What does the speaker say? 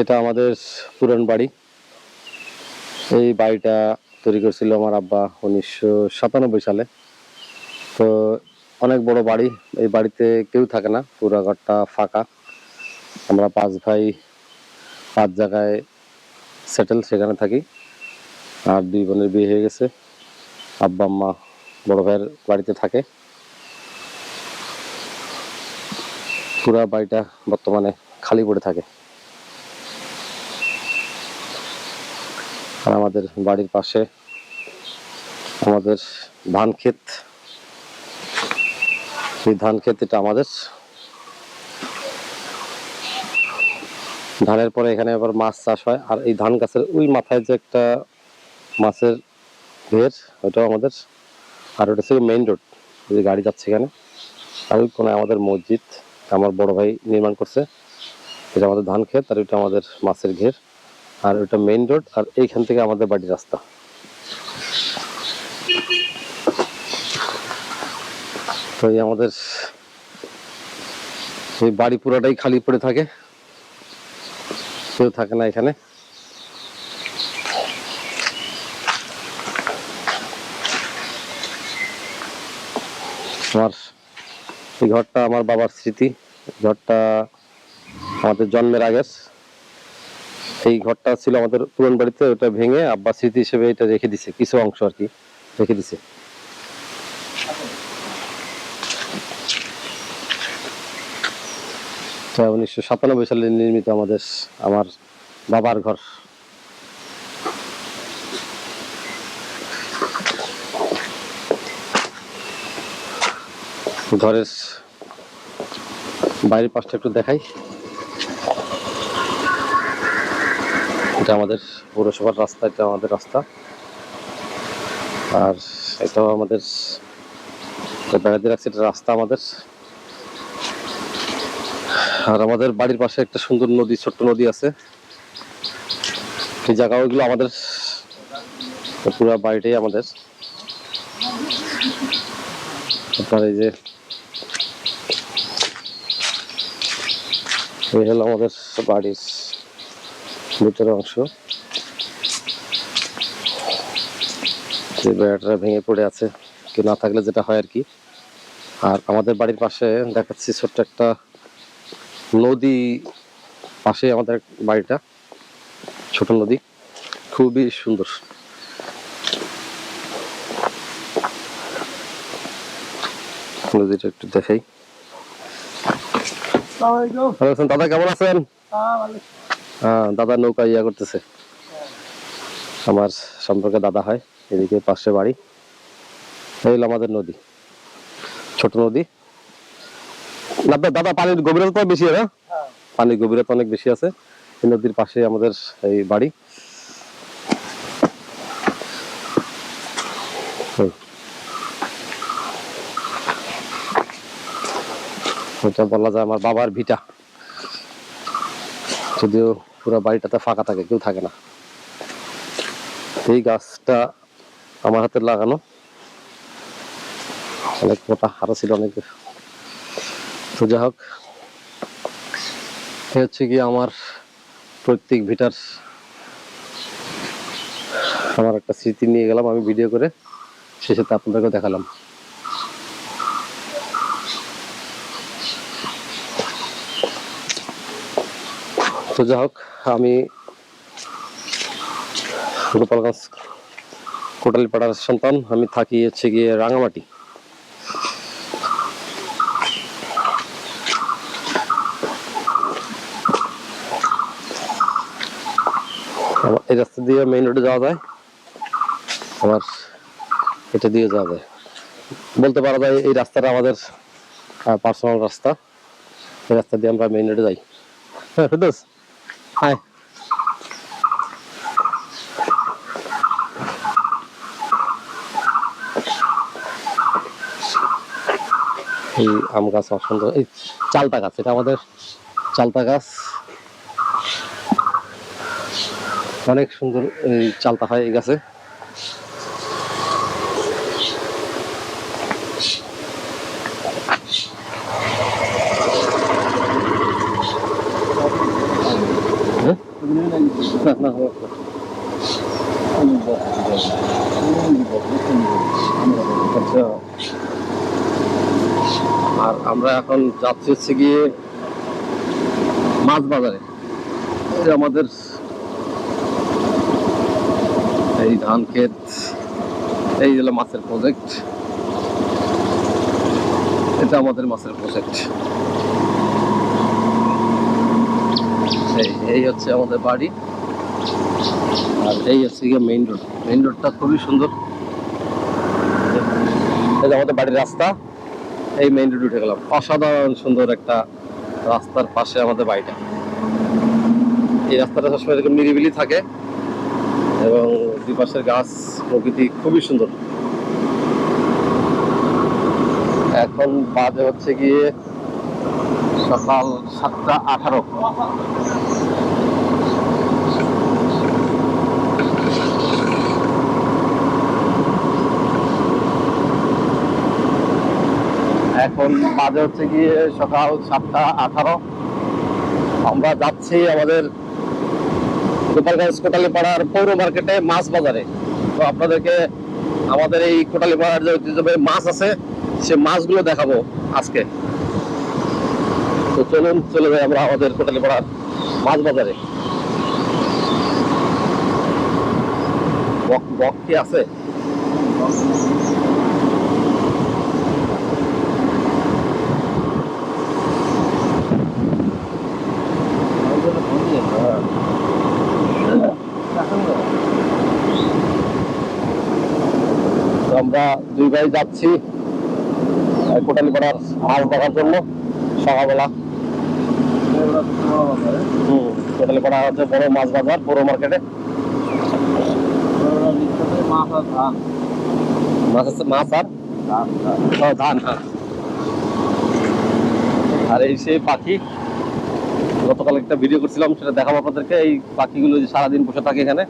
এটা আমাদের পুরান বাড়ি। এই বাড়িটা তৈরি করেছিল আমার আব্বা উনিশশো সাতানব্বই সালে। তো অনেক বড় বাড়ি, এই বাড়িতে কেউ থাকে না, পুরো ঘরটা ফাঁকা। আমরা পাঁচ ভাই পাঁচ জায়গায় সেটেল সেখানে থাকি। আর দুই বোনের বিয়ে হয়ে গেছে। আব্বা, আম্মা বড় ভাইয়ের বাড়িতে থাকে। পুরা বাড়িটা বর্তমানে খালি পড়ে থাকে। আর আমাদের বাড়ির পাশে আমাদের ধান ক্ষেত। এই ধান ক্ষেত এটা আমাদের। ধানের পরে এখানে আবার মাছ চাষ হয়। আর এই ধান গাছের ওই মাথায় যে একটা মাছের ঘের, ওটাও আমাদের। আর ওটা ছিল মেইন রোড যে গাড়ি যাচ্ছে এখানে। আর ওই কোনো আমাদের মসজিদ, আমার বড় ভাই নির্মাণ করছে। এটা আমাদের ধান ক্ষেত আর ওইটা আমাদের মাছের ঘের। আর ওটা মেইন রোড আর এইখান থেকে আমাদের বাড়ির রাস্তা। তো এই আমাদের এই বাড়ি পুরোটাই খালি পড়ে থাকে। কেউ থাকে না এখানে। আমার এই ঘরটা আমার বাবার স্মৃতি। ঘরটা আমাদের জন্মের আগের। এই ঘরটা ছিল আমাদের পুরন বাড়িতে, ওটা ভেঙে আব্বা স্মৃতি হিসেবে এটা রেখে দিছে, কিছু অংশ আর কি, রেখে দিছে। উনিশশো সাতানব্বই সালে নির্মিত আমাদের, আমার বাবার ঘর। ঘরের বাইরের পাশটা একটু দেখাই। এটা আমাদের পৌরসভার রাস্তা, এটা আমাদের রাস্তা। আর এটাও আমাদের বেড়াতে রাখছে এটা রাস্তা আমাদের। আর আমাদের বাড়ির পাশে একটা সুন্দর নদী, ছোট্ট নদী আছে। এই জায়গা ওইগুলো আমাদের, পুরো বাড়িটাই আমাদের। আপনার এই যে, এই হলো আমাদের বাড়ির ভিতরের অংশ। যে বেড়াটা ভেঙে পড়ে আছে কেউ না থাকলে যেটা হয় আর কি। আর আমাদের বাড়ির পাশে দেখাচ্ছি ছোট্ট একটা নদী পাশে আমাদের বাড়িটা। ছোট নদী খুবই সুন্দর। নদীটা একটু দেখাই। ভালো আছেন দাদা কেমন আছেন? হ্যাঁ দাদা নৌকা ইয়া করতেছে। আমার সম্পর্কে দাদা হয়, এদিকে পাশে বাড়ি। এই আমাদের নদী, ছোট নদী। দাদা পানির গভীরতা বেশি, না? পানির গভীরতা অনেক বেশি আছে। এই নদীর পাশে আমাদের এই বাড়ি। এটা বলা যায় আমার বাবার ভিটা। যদিও পুরো বাড়িটাতে ফাঁকা থাকে, কেউ থাকে না। এই গাছটা আমার হাতে লাগানো। অনেক মোটা আরও ছিল অনেক। তো হোক, এ হচ্ছে কি আমার প্রত্যেক ভিটার আমার একটা স্মৃতি নিয়ে গেলাম, আমি ভিডিও করে, শেষে আপনাদেরকে দেখালাম। তো যাই হোক, আমি গোপালগঞ্জ কোটালি পাড়ার সন্তান, আমি থাকি হচ্ছে গিয়ে রাঙামাটি। আমার এই রাস্তা দিয়ে মেইন রোডে যাওয়া যায়। আবার এটা দিয়ে যাওয়া যায়। বলতে পারা যায় এই রাস্তাটা আমাদের পার্সোনাল রাস্তা। এই রাস্তা দিয়ে আমরা মেইন রোডে যাই। হ্যাঁ হাই এই আম গাছ অসুন্দর সুন্দর। এই চালতা গাছ, এটা আমাদের চালতা গাছ। অনেক সুন্দর এই চালতা হয় এই গাছে হ্যাঁ আচ্ছা আর আমরা এখন যাচ্ছি হচ্ছে গিয়ে মাছ বাজারে আমাদের এই ধান ক্ষেত, এই হলো মাছের প্রজেক্ট এটা আমাদের মাছের প্রজেক্ট এই এই হচ্ছে আমাদের বাড়ি। আর এই হচ্ছে গিয়ে মেইন রোড মেইন রোডটা খুবই সুন্দর। এটা আমাদের বাড়ির রাস্তা। এই মেইন রোড উঠে গেলাম। অসাধারণ সুন্দর একটা রাস্তার পাশে আমাদের বাড়িটা। এই রাস্তাটা সবসময় এরকম নিরিবিলি থাকে এবং দুপাশের গাছ প্রকৃতি খুবই সুন্দর। এখন বাজে হচ্ছে গিয়ে সকাল সাতটা আঠারো। এখন বাজে হচ্ছে গিয়ে সকাল সাতটা আঠারো। আমরা যাচ্ছি আমাদের গোপালগঞ্জ কোটালি পাড়ার পৌর মার্কেটে মাছ বাজারে। তো আপনাদেরকে আমাদের এই কোটালি পাড়ার যে ঐতিহ্যবাহী মাছ আছে, সে মাছগুলো দেখাবো আজকে। তো চলুন, চলে যাই আমরা আমাদের কোটালি পাড়ার মাছ বাজারে। বক বক কি আছে? আমরা দুই ভাই যাচ্ছি আহ, কোটালি পাড়ার মাছ দেখার জন্য সকালবেলা। হুম কোটালি পাড়া হচ্ছে বড় মাছ বাজার বড় মার্কেটে। মাছ আর? ধান হ্যাঁ। আর এই সেই পাখি গতকাল একটা ভিডিও করছিলাম সেটা এই পাখিগুলো যে সারাদিন বসে থাকে এখানে